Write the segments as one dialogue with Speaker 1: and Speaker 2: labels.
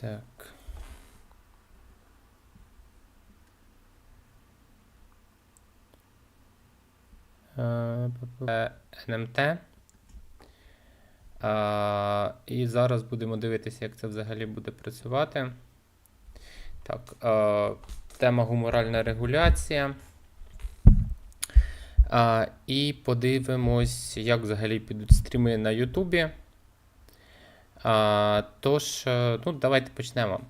Speaker 1: Так. Е, п- НМТ. А, і зараз будемо дивитися, як це взагалі буде працювати. Так, е, тема гуморальна регуляція. І подивимось, як взагалі підуть стріми на Ютубі. Тож, е, ну, давайте почнемо.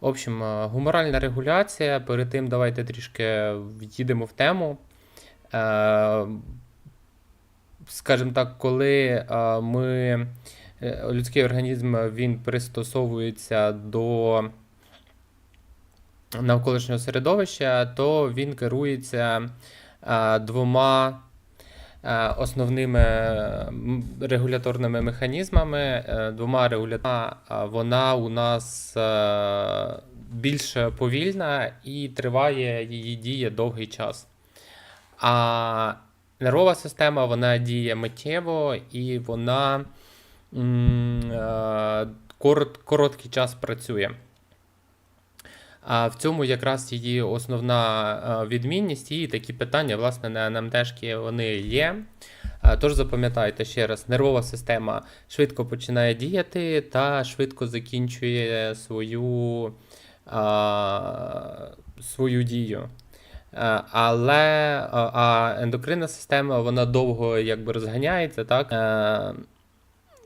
Speaker 1: В общем, е, гуморальна регуляція. Перед тим давайте трішки в'їдемо в тему. Е, скажімо так, коли ми, людський організм він пристосовується до навколишнього середовища, то він керується двома основними регуляторними механізмами. Е, Двома регуляторами вона у нас е, більш повільна і триває її дія довгий час. А нервова система вона діє миттєво і вона е, короткий час працює. А в цьому якраз її основна е, відмінність, і такі питання, власне, на НМТшки вони є. Тож запам'ятайте ще раз, нервова система швидко починає діяти та швидко закінчує свою, а, свою дію. Е, Але а ендокринна система вона довго якби розганяється, так?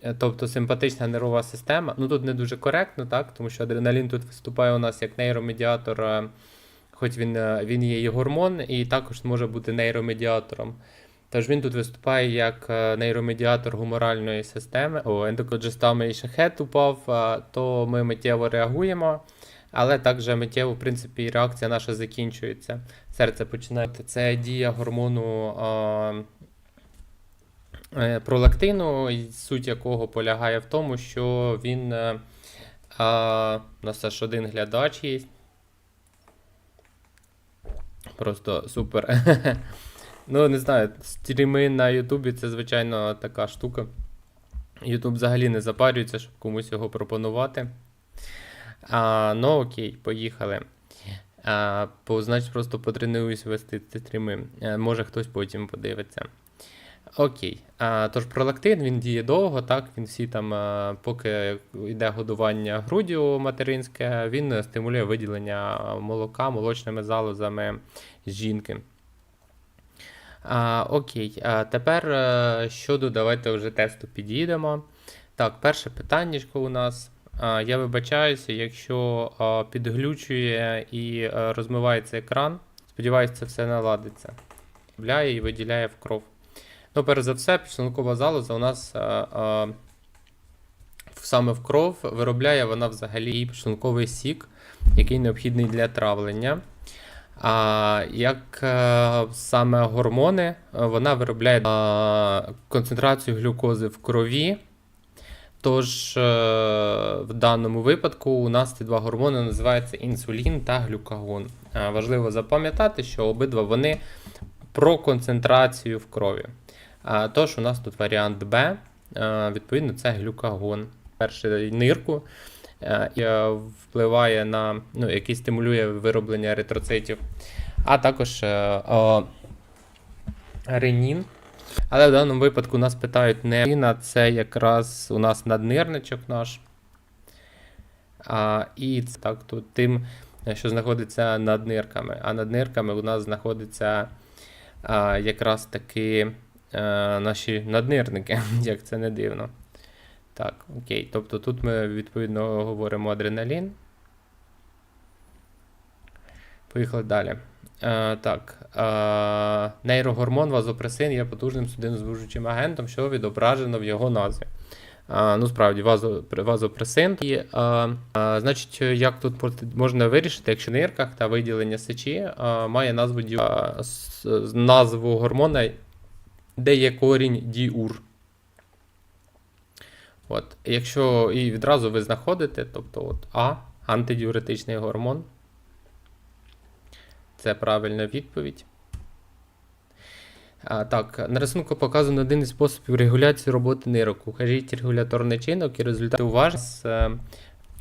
Speaker 1: Е, Тобто симпатична нервова система. Ну тут не дуже коректно, так? Тому що адреналін тут виступає у нас як нейромедіатор, е, хоч він, е, він є і гормон, і також може бути нейромедіатором. Тож він тут виступає як нейромедіатор гуморальної системи. О, ендокоджестами і шахет упав, то ми миттєво реагуємо. Але також миттєво, в принципі, і реакція наша закінчується. Серце починає. Це дія гормону пролактину, і суть якого полягає в тому, що він. е, А, у нас аж один глядач є. Просто супер. Ну, не знаю, стріми на Ютубі це, звичайно, така штука. Ютуб взагалі не запарюється, щоб комусь його пропонувати. А, ну окей, поїхали. А, значить, просто потренуюсь вести ці стріми. Е, Може хтось потім подивиться. Окей. А, тож пролактин він діє довго, так? Він всі там, а, поки йде годування груддю материнське, він стимулює виділення молока молочними залозами жінки. А, окей, а тепер е, щодо давайте вже тесту підійдемо. Так, перше питаннячко у нас. А, я вибачаюся, якщо а, підглючує і е, розмивається екран. Сподіваюсь, це все наладиться. І виділяє в кров. Ну, перш за все, підшлункова залоза у нас а, а, саме в кров виробляє вона взагалі підшлунковий сік, який необхідний для травлення. А як е, саме гормони, е, вона виробляє е, концентрацію глюкози в крові. Тож, е, в даному випадку у нас ці два гормони називаються інсулін та глюкагон. Е, важливо запам'ятати, що обидва вони про концентрацію в крові. Тож, у нас тут варіант Б, відповідно, це глюкагон. Перший нирку е, і е, впливає на, ну, який стимулює вироблення еритроцитів, а також е, о, ренін. Але в даному випадку нас питають не ренін, це якраз у нас наднирничок наш. А, і це так, тут тим, що знаходиться над нирками. А над нирками у нас знаходиться а, якраз таки наші наднирники, як це не дивно. Так, окей. Тобто тут ми відповідно говоримо адреналін. Поїхали далі. Е, так. Е, нейрогормон вазопресин є потужним судинозвужуючим агентом, що відображено в його назві. Е, ну, справді, вазо, вазопресин. І, е, е, значить, як тут можна вирішити, якщо нирках та виділення сечі е, має назву, е, з- назву гормона, де є корінь діур. От, якщо і відразу ви знаходите, тобто от А, антидіуретичний гормон. Це правильна відповідь. А, так, на рисунку показано один із способів регуляції роботи нирок. Укажіть регуляторний чинок і результати уважно. З, е,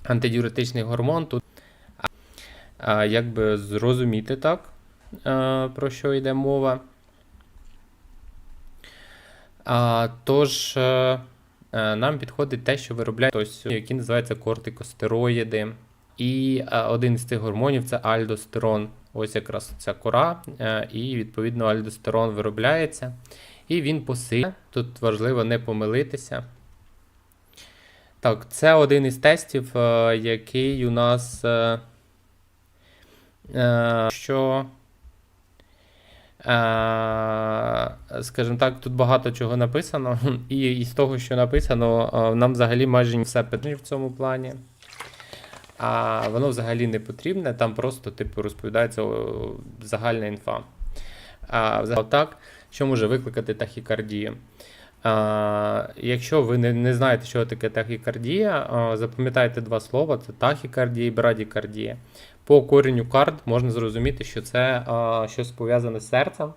Speaker 1: антидіуретичний гормон. Тут а, якби зрозуміти так, а, про що йде мова. А, тож, е, е, нам підходить те, що виробляє хтось, які називаються кортикостероїди. І е, один з цих гормонів це альдостерон. Ось якраз ця кора, і відповідно альдостерон виробляється. І він посилює. Тут важливо не помилитися. Так, це один із тестів, який у нас. Що. Е, Скажімо так, тут багато чого написано, і із того, що написано, е, нам взагалі майже все потрібно в цьому плані. А воно взагалі не потрібне, там просто типу розповідається загальна інфа. А так, що може викликати тахікардію? А, якщо ви не, не знаєте, що таке тахікардія, запам'ятайте два слова: це тахікардія і брадікардія. По коренню кард можна зрозуміти, що це а, щось пов'язане з серцем.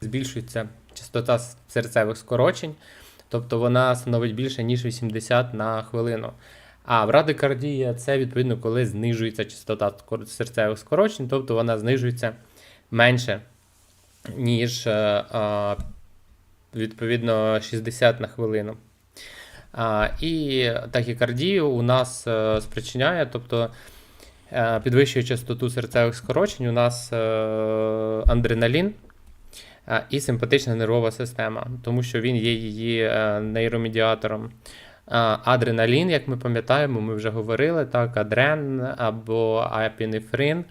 Speaker 1: Збільшується частота серцевих скорочень, тобто вона становить більше, ніж 80 на хвилину. А брадикардія це відповідно, коли знижується частота серцевих скорочень, тобто вона знижується менше, ніж е, відповідно 60 на хвилину. І тахікардію у нас е, спричиняє, тобто е, підвищує частоту серцевих скорочень, у нас е, адреналін і симпатична нервова система, тому що він є її нейромедіатором. Адреналін, як ми пам'ятаємо, ми вже говорили, так, адрен або апінефрин,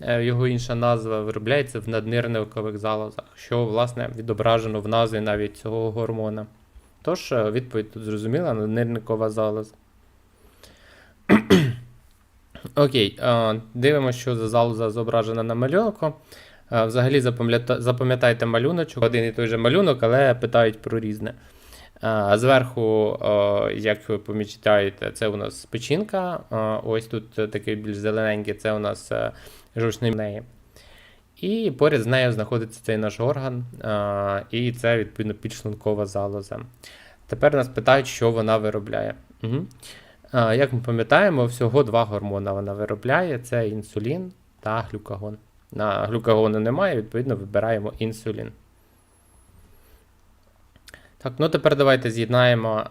Speaker 1: його інша назва, виробляється в наднирникових залозах, що власне відображено в назві навіть цього гормона. Тож, відповідь тут зрозуміла, наднирникова залоза. Окей, дивимося, що за залоза зображена на малюнку. Взагалі запам'ята- запам'ятайте малюночок, один і той же малюнок, але питають про різне. Зверху, як ви помічаєте, це у нас печінка. Ось тут такий більш зелененький, це у нас е, жовчний неї. І поряд з нею знаходиться цей наш орган, і це відповідно підшлункова залоза. Тепер нас питають, що вона виробляє. Угу. Як ми пам'ятаємо, всього два гормони вона виробляє: це інсулін та глюкагон. На глюкагону немає, відповідно, вибираємо інсулін. Так, ну тепер давайте з'єднаємо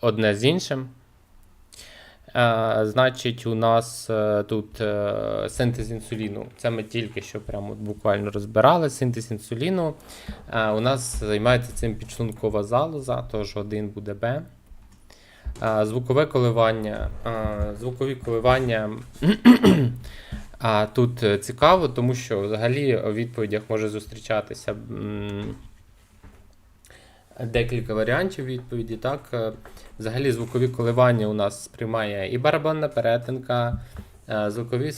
Speaker 1: одне з іншим. А, значить, у нас е, тут е, синтез інсуліну. Це ми тільки що прямо буквально розбирали. Синтез інсуліну. У нас займається цим підшлункова залоза, тож один буде Б. Звукове коливання. Звукові коливання. Тут е, цікаво, тому що взагалі у відповідях може зустрічатися декілька варіантів відповіді. Так? Е, Взагалі звукові коливання у нас сприймає і барабанна перетинка, е, звукові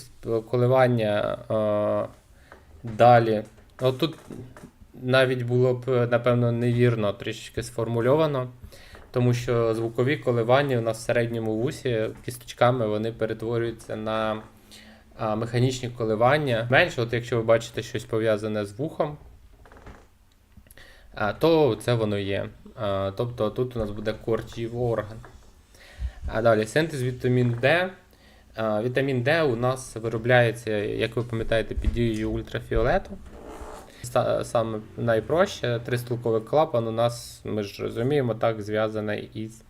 Speaker 1: коливання е, далі. От навіть було б, напевно, невірно трішечки сформульовано, тому що звукові коливання у нас в середньому вусі кісточками вони перетворюються на механічні коливання. Менше, от якщо ви бачите щось пов'язане з вухом, то це воно є. Тобто тут у нас буде корчів орган. А далі синтез вітаміну Д. Вітамін Д у нас виробляється, як ви пам'ятаєте, під дією ультрафіолету. Саме найпроще, тристулковий клапан у нас, ми ж розуміємо, так зв'язаний із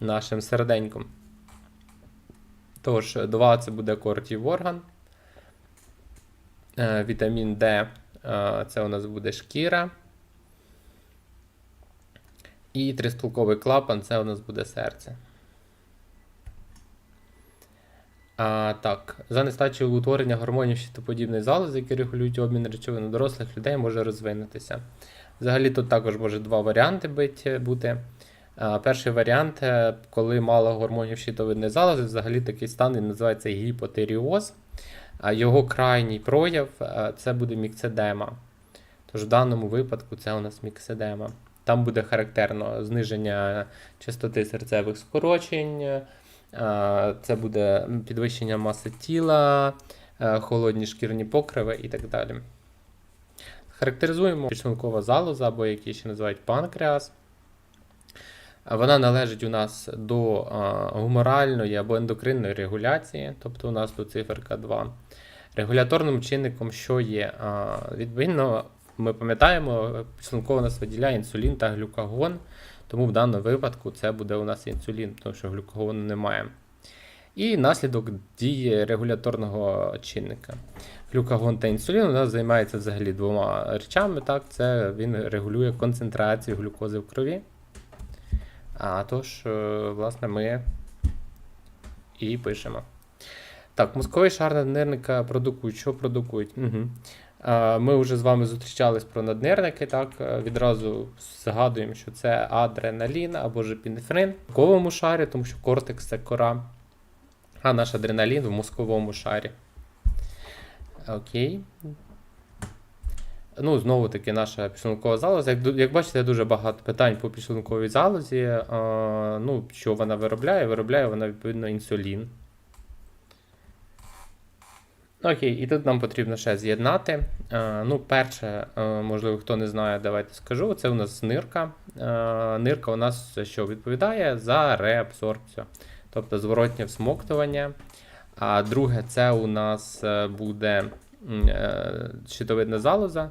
Speaker 1: нашим серденьком. Тож, 2 це буде кортів орган. Е, Вітамін Д е, це у нас буде шкіра. І тристулковий клапан це у нас буде серце. А, так, за нестачею утворення гормонів щитоподібної залози, які регулюють обмін речовин у дорослих людей, може розвинутися. Взагалі тут також може два варіанти бить- бути. А, Перший варіант, е, коли мало гормонів щитовидної залози, взагалі такий стан він називається гіпотеріоз. А Його крайній прояв е, це буде мікцедема. Тож в даному випадку це у нас мікседема. Там буде характерно зниження частоти серцевих скорочень, е, це буде підвищення маси тіла, е, холодні шкірні покриви і так далі. Характеризуємо підшлункова залоза, або які ще називають панкреас. Вона належить у нас до а, гуморальної або ендокринної регуляції, тобто у нас тут циферка 2. Регуляторним чинником, що є? Відповідно, ми пам'ятаємо, підшлунково у нас виділяє інсулін та глюкагон, тому в даному випадку це буде у нас інсулін, тому що глюкагону немає. І наслідок дії регуляторного чинника. Глюкагон та інсулін у нас займається взагалі двома речами. Так? Це він регулює концентрацію глюкози в крові. А тож, е, власне, ми і пишемо. Так, мозковий шар наднирника продукують. Що продукують? Угу. Ми вже з вами зустрічались про наднирники. Так, е, відразу згадуємо, що це адреналін або ж епінефрин в мозковому шарі, тому що кортекс це кора, а наш адреналін в мозковому шарі. Окей. Ну, знову таки, наша підшлункова залоза. Як, як бачите, дуже багато питань по підшлунковій залозі. А, ну, що вона виробляє? Виробляє вона відповідно інсулін. Окей, і тут нам потрібно ще з'єднати. Е, ну, перше, е, можливо, хто не знає, давайте скажу. Це у нас нирка. Е, нирка у нас що відповідає за реабсорбцію, тобто зворотнє всмоктування. А друге, це у нас буде щитовидна залоза.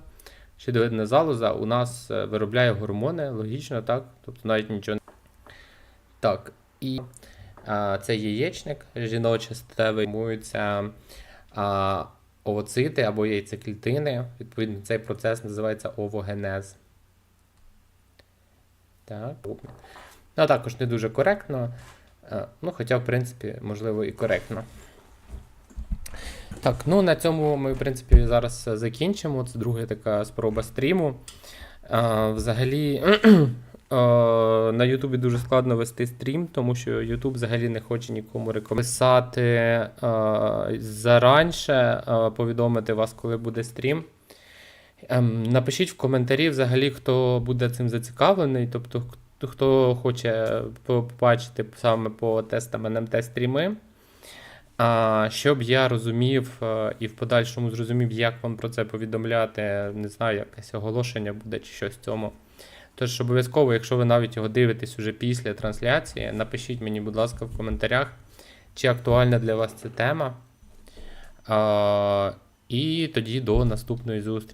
Speaker 1: Щитовидна залоза у нас виробляє гормони, логічно, так? Тобто навіть нічого не. Так, і це яєчник жіночий статевий, формуються а, овоцити або яйцеклітини. Відповідно, цей процес називається овогенез. Так. Ну, а також не дуже коректно. е, Ну, хоча, в принципі, можливо, і коректно. Так, ну на цьому ми, в принципі, зараз е, закінчимо. Це друга така спроба стріму. А, взагалі, е, на Ютубі дуже складно вести стрім, тому що Ютуб взагалі не хоче нікому рекомендувати е, заранше е, повідомити вас, коли буде стрім. Ем, напишіть в коментарі взагалі, хто буде цим зацікавлений, тобто хто, хоче побачити саме по тестам НМТ стріми. Щоб я розумів е, і в подальшому зрозумів, як вам про це повідомляти, не знаю, якесь оголошення буде чи щось в цьому. Тож обов'язково, якщо ви навіть його дивитесь уже після трансляції, напишіть мені, будь ласка, в коментарях, чи актуальна для вас ця тема. А, і тоді до наступної зустрічі.